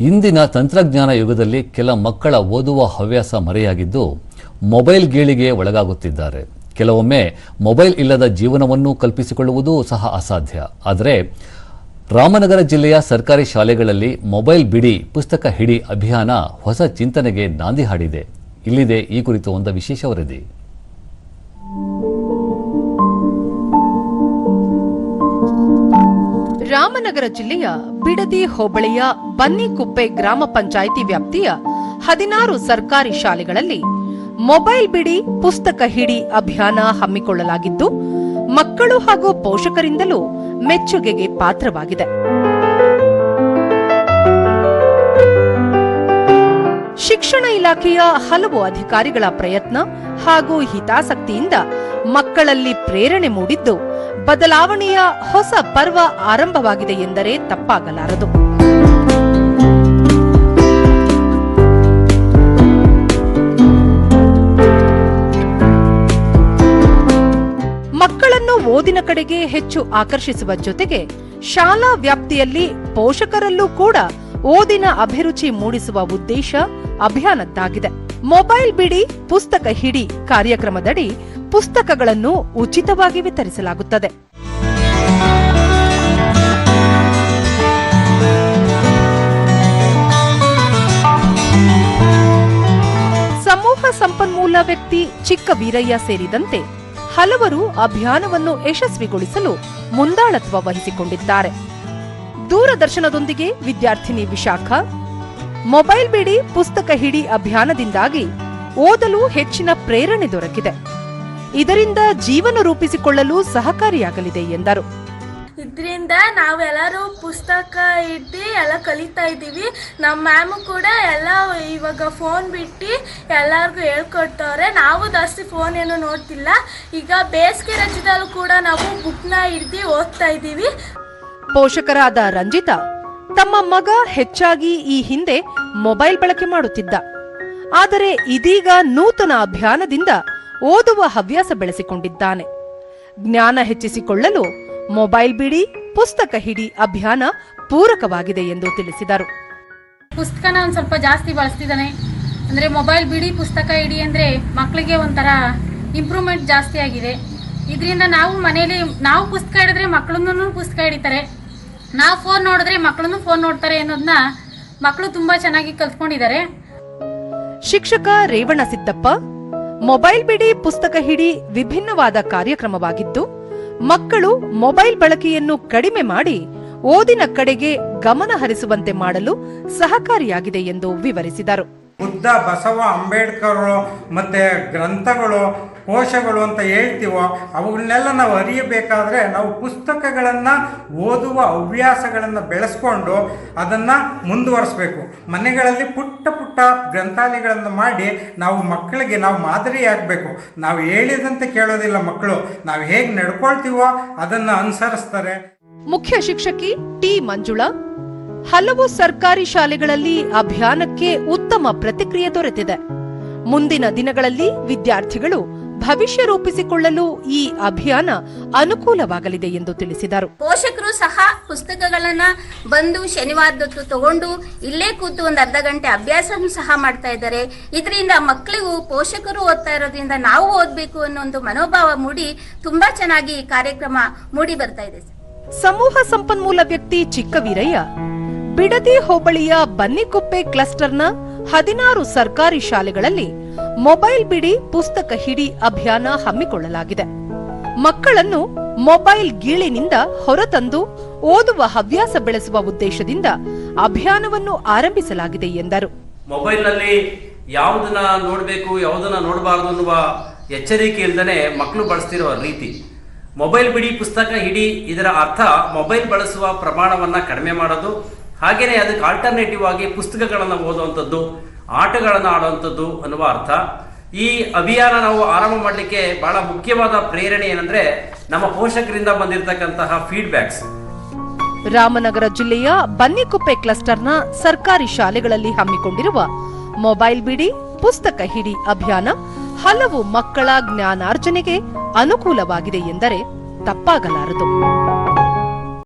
ಇಂದಿನ ತಂತ್ರಜ್ಞಾನ ಯುಗದಲ್ಲಿ ಕೆಲ ಮಕ್ಕಳ ಓದುವ ಹವ್ಯಾಸ ಮರೆಯಾಗಿದ್ದು, ಮೊಬೈಲ್ ಗೇಳಿಗೆ ಒಳಗಾಗುತ್ತಿದ್ದಾರೆ. ಕೆಲವೊಮ್ಮೆ ಮೊಬೈಲ್ ಇಲ್ಲದ ಜೀವನವನ್ನು ಕಲ್ಪಿಸಿಕೊಳ್ಳುವುದು ಸಹ ಅಸಾಧ್ಯ. ಆದರೆ, ರಾಮನಗರ ಜಿಲ್ಲೆಯ ಸರ್ಕಾರಿ ಶಾಲೆಗಳಲ್ಲಿ ಮೊಬೈಲ್ ಬಿಡಿ, ಪುಸ್ತಕ ಹಿಡಿ ಅಭಿಯಾನ ಹೊಸ ಚಿಂತನೆಗೆ ನಾಂದಿ ಹಾಡಿದೆ. ಇಲ್ಲಿದೆ ಈ ಕುರಿತು ಒಂದು ವಿಶೇಷ ವರದಿ. ರಾಮನಗರ ಜಿಲ್ಲೆಯ ಬಿಡದಿ ಹೋಬಳಿಯ ಬನ್ನಿಕುಪ್ಪೆ ಗ್ರಾಮ ಪಂಚಾಯಿತಿ ವ್ಯಾಪ್ತಿಯ ಹದಿನಾರು ಸರ್ಕಾರಿ ಶಾಲೆಗಳಲ್ಲಿ ಮೊಬೈಲ್ ಬಿಡಿ ಪುಸ್ತಕ ಹಿಡಿ ಅಭಿಯಾನ ಹಮ್ಮಿಕೊಳ್ಳಲಾಗಿದ್ದು, ಮಕ್ಕಳು ಹಾಗೂ ಪೋಷಕರಿಂದಲೂ ಮೆಚ್ಚುಗೆಗೆ ಪಾತ್ರವಾಗಿದೆ. ಶಿಕ್ಷಣ ಇಲಾಖೆಯ ಹಲವು ಅಧಿಕಾರಿಗಳ ಪ್ರಯತ್ನ ಹಾಗೂ ಹಿತಾಸಕ್ತಿಯಿಂದ ಮಕ್ಕಳಲ್ಲಿ ಪ್ರೇರಣೆ ಮೂಡಿದ್ದು ಬದಲಾವಣೆಯ ಹೊಸ ಪರ್ವ ಆರಂಭವಾಗಿದೆ ಎಂದರೆ ತಪ್ಪಾಗಲಾರದು. ಮಕ್ಕಳನ್ನು ಓದಿನ ಕಡೆಗೆ ಹೆಚ್ಚು ಆಕರ್ಷಿಸುವ ಜೊತೆಗೆ ಶಾಲಾ ವ್ಯಾಪ್ತಿಯಲ್ಲಿ ಪೋಷಕರಲ್ಲೂ ಕೂಡ ಓದಿನ ಅಭಿರುಚಿ ಮೂಡಿಸುವ ಉದ್ದೇಶ ಅಭಿಯಾನದ್ದಾಗಿದೆ. ಮೊಬೈಲ್ ಬಿಡಿ, ಪುಸ್ತಕ ಹಿಡಿ ಕಾರ್ಯಕ್ರಮದಡಿ ಪುಸ್ತಕಗಳನ್ನು ಉಚಿತವಾಗಿ ವಿತರಿಸಲಾಗುತ್ತದೆ. ಸಮೂಹ ಸಂಪನ್ಮೂಲ ವ್ಯಕ್ತಿ ಚಿಕ್ಕ ವೀರಯ್ಯ ಸೇರಿದಂತೆ ಹಲವರು ಅಭಿಯಾನವನ್ನು ಯಶಸ್ವಿಗೊಳಿಸಲು ಮುಂದಾಳತ್ವ ವಹಿಸಿಕೊಂಡಿದ್ದಾರೆ. ದೂರದರ್ಶನದೊಂದಿಗೆ ವಿದ್ಯಾರ್ಥಿನಿ ವಿಶಾಖ, ಮೊಬೈಲ್ ಬಿಡಿ ಪುಸ್ತಕ ಹಿಡಿ ಅಭಿಯಾನದಿಂದಾಗಿ ಓದಲು ಹೆಚ್ಚಿನ ಪ್ರೇರಣೆ ದೊರಕಿದೆ. ಇದರಿಂದ ಜೀವನ ರೂಪಿಸಿಕೊಳ್ಳಲು ಸಹಕಾರಿಯಾಗಲಿದೆ ಎಂದರು. ಇದರಿಂದ ನಾವೆಲ್ಲರೂ ಪುಸ್ತಕ ಇಟ್ಟು ಎಲ್ಲ ಕಲಿತಾ ಇದ್ದೀವಿ. ನಮ್ಮ ಮ್ಯಾಮು ಕೂಡ ಎಲ್ಲ ಇವಾಗ ಫೋನ್ ಬಿಟ್ಟು ಎಲ್ಲರಿಗೂ ಹೇಳ್ಕೊಡ್ತವ್ರೆ. ನಾವು ಜಾಸ್ತಿ ಫೋನ್ ಏನು ನೋಡ್ತಿಲ್ಲ. ಈಗ ಬೇಸಿಗೆ ರಜದಲ್ಲೂ ಕೂಡ ನಾವು ಬುಕ್ನ ಹಿಡ್ದು ಓದ್ತಾ ಇದ್ದೀವಿ. ಪೋಷಕರಾದ ರಂಜಿತಾ ತಮ್ಮ ಮಗ ಹೆಚ್ಚಾಗಿ ಈ ಹಿಂದೆ ಮೊಬೈಲ್ ಬಳಕೆ ಮಾಡುತ್ತಿದ್ದ. ಆದರೆ ಇದೀಗ ನೂತನ ಅಭಿಯಾನದಿಂದ ಓದುವ ಹವ್ಯಾಸ ಬೆಳೆಸಿಕೊಂಡಿದ್ದಾನೆ. ಜ್ಞಾನ ಹೆಚ್ಚಿಸಿಕೊಳ್ಳಲು ಮೊಬೈಲ್ ಬಿಡಿ ಪುಸ್ತಕ ಹಿಡಿ ಅಭಿಯಾನ ಪೂರಕವಾಗಿದೆ ಎಂದು ತಿಳಿಸಿದರು. ಪುಸ್ತಕನ ಒಂದು ಸ್ವಲ್ಪ ಜಾಸ್ತಿ ಬಳಸ್ತಿದ್ದಾನೆ. ಅಂದರೆ ಮೊಬೈಲ್ ಬಿಡಿ ಪುಸ್ತಕ ಹಿಡಿ ಅಂದರೆ ಮಕ್ಕಳಿಗೆ ಒಂಥರ ಇಂಪ್ರೂವ್ಮೆಂಟ್ ಜಾಸ್ತಿ ಆಗಿದೆ. ಇದರಿಂದ ನಾವು ಮನೆಯಲ್ಲಿ ನಾವು ಪುಸ್ತಕ ಹಿಡಿದ್ರೆ ಮಕ್ಕಳನ್ನು ಪುಸ್ತಕ ಹಿಡಿತಾರೆ. ನಾವು ಫೋನ್ ನೋಡಿದ್ರೆ ಮಕ್ಕಳನ್ನು ಫೋನ್ ನೋಡ್ತಾರೆ ಅನ್ನೋದನ್ನ ಮಕ್ಕಳು ತುಂಬಾ ಚೆನ್ನಾಗಿ ಕಲ್ತ್ಕೊಂಡಿದ್ದಾರೆ. ಶಿಕ್ಷಕ ರೇವಣ ಸಿದ್ದಪ್ಪ ಮೊಬೈಲ್ ಬಿಡಿ ಪುಸ್ತಕ ಹಿಡಿ ವಿಭಿನ್ನವಾದ ಕಾರ್ಯಕ್ರಮವಾಗಿದ್ದು, ಮಕ್ಕಳು ಮೊಬೈಲ್ ಬಳಕೆಯನ್ನು ಕಡಿಮೆ ಮಾಡಿ ಓದಿನ ಕಡೆಗೆ ಗಮನ ಹರಿಸುವಂತೆ ಮಾಡಲು ಸಹಕಾರಿಯಾಗಿದೆ ಎಂದು ವಿವರಿಸಿದರು. ಬುದ್ಧ, ಬಸವ, ಅಂಬೇಡ್ಕರ್ ಮತ್ತು ಗ್ರಂಥಗಳು, ಕೋಶಗಳು ಅಂತ ಹೇಳ್ತೀವೋ, ಅವುಗಳನ್ನೆಲ್ಲ ನಾವು ಅರಿಯಬೇಕಾದ್ರೆ ನಾವು ಪುಸ್ತಕಗಳನ್ನು ಓದುವ ಹವ್ಯಾಸಗಳನ್ನು ಬೆಳೆಸ್ಕೊಂಡು ಅದನ್ನು ಮುಂದುವರಿಸ್ಬೇಕು. ಮನೆಗಳಲ್ಲಿ ಪುಟ್ಟ ಪುಟ್ಟ ಗ್ರಂಥಾಲಯಗಳನ್ನು ಮಾಡಿ ನಾವು ಮಕ್ಕಳಿಗೆ ನಾವು ಮಾದರಿಯಾಗಬೇಕು ನಾವು ಹೇಳಿದಂತೆ ಕೇಳೋದಿಲ್ಲ ಮಕ್ಕಳು. ನಾವು ಹೇಗೆ ನಡ್ಕೊಳ್ತೀವೋ ಅದನ್ನು ಅನುಸರಿಸ್ತಾರೆ. ಮುಖ್ಯ ಶಿಕ್ಷಕಿ ಟಿ ಮಂಜುಳಾ ಹಲವು ಸರ್ಕಾರಿ ಶಾಲೆಗಳಲ್ಲಿ ಅಭಿಯಾನಕ್ಕೆ ಉತ್ತಮ ಪ್ರತಿಕ್ರಿಯೆ ದೊರೆತಿದೆ. ಮುಂದಿನ ದಿನಗಳಲ್ಲಿ ವಿದ್ಯಾರ್ಥಿಗಳು ಭವಿಷ್ಯ ರೂಪಿಸಿಕೊಳ್ಳಲು ಈ ಅಭಿಯಾನ ಅನುಕೂಲವಾಗಲಿದೆ ಎಂದು ತಿಳಿಸಿದರು. ಪೋಷಕರು ಸಹ ಪುಸ್ತಕಗಳನ್ನ ಬಂದು ಶನಿವಾರದೊತ್ತು ತಗೊಂಡು ಇಲ್ಲೇ ಕೂತು ಒಂದು ಅರ್ಧ ಗಂಟೆ ಅಭ್ಯಾಸನೂ ಸಹ ಮಾಡ್ತಾ ಇದ್ದಾರೆ. ಇದರಿಂದ ಮಕ್ಕಳಿಗೂ ಪೋಷಕರು ಓದ್ತಾ ಇರೋದ್ರಿಂದ ನಾವು ಓದಬೇಕು ಅನ್ನೋ ಒಂದು ಮನೋಭಾವ ಮೂಡಿ ತುಂಬಾ ಚೆನ್ನಾಗಿ ಈ ಕಾರ್ಯಕ್ರಮ ಮೂಡಿ ಬರ್ತಾ ಇದೆ ಸಮೂಹ ಸಂಪನ್ಮೂಲ ವ್ಯಕ್ತಿ ಚಿಕ್ಕವೀರಯ್ಯ ಬಿಡದಿ ಹೋಬಳಿಯ ಬನ್ನಿಕೊಪ್ಪೆ ಕ್ಲಸ್ಟರ್ನ ಹದಿನಾರು ಸರ್ಕಾರಿ ಶಾಲೆಗಳಲ್ಲಿ ಮೊಬೈಲ್ ಬಿಡಿ ಪುಸ್ತಕ ಹಿಡಿ ಅಭಿಯಾನ ಹಮ್ಮಿಕೊಳ್ಳಲಾಗಿದೆ. ಮಕ್ಕಳನ್ನು ಮೊಬೈಲ್ ಗೀಳಿನಿಂದ ಹೊರತಂದು ಓದುವ ಹವ್ಯಾಸ ಬೆಳೆಸುವ ಉದ್ದೇಶದಿಂದ ಅಭಿಯಾನವನ್ನು ಆರಂಭಿಸಲಾಗಿದೆ ಎಂದರು. ಮೊಬೈಲ್ನಲ್ಲಿ ಯಾವುದನ್ನ ನೋಡಬೇಕು, ಯಾವುದನ್ನ ನೋಡಬಾರದು ಅನ್ನುವ ಎಚ್ಚರಿಕೆ ಇಲ್ಲದೆ ಮಕ್ಕಳು ಬಳಸ್ತಿರುವ ರೀತಿ. ಮೊಬೈಲ್ ಬಿಡಿ ಪುಸ್ತಕ ಹಿಡಿ ಇದರ ಅರ್ಥ ಮೊಬೈಲ್ ಬಳಸುವ ಪ್ರಮಾಣವನ್ನು ಕಡಿಮೆ ಮಾಡೋದು ಹಾಗೆಯೇ ಅದಕ್ಕೆ ಆಲ್ಟರ್ನೇಟಿವ್ ಆಗಿ ಪುಸ್ತಕಗಳನ್ನು ಓದುವಂಥದ್ದು, ಆಟಗಳನ್ನು ಆಡುವಂಥದ್ದು ಅನ್ನುವ ಅರ್ಥ. ಈ ಅಭಿಯಾನ ನಾವು ಆರಂಭ ಮಾಡಲಿಕ್ಕೆ ಬಹಳ ಮುಖ್ಯವಾದ ಪ್ರೇರಣೆ ಏನಂದ್ರೆ ನಮ್ಮ ಪೋಷಕರಿಂದ ಬಂದಿರತಕ್ಕಂತಹ ಫೀಡ್ಬ್ಯಾಕ್ಸ್ ರಾಮನಗರ ಜಿಲ್ಲೆಯ ಬನ್ನಿಕುಪ್ಪೆ ಕ್ಲಸ್ಟರ್ನ ಸರ್ಕಾರಿ ಶಾಲೆಗಳಲ್ಲಿ ಹಮ್ಮಿಕೊಂಡಿರುವ ಮೊಬೈಲ್ ಬಿಡಿ, ಪುಸ್ತಕ ಹಿಡಿ ಅಭಿಯಾನ ಹಲವು ಮಕ್ಕಳ ಜ್ಞಾನಾರ್ಜನೆಗೆ ಅನುಕೂಲವಾಗಿದೆ ಎಂದರೆ ತಪ್ಪಾಗಲಾರದು.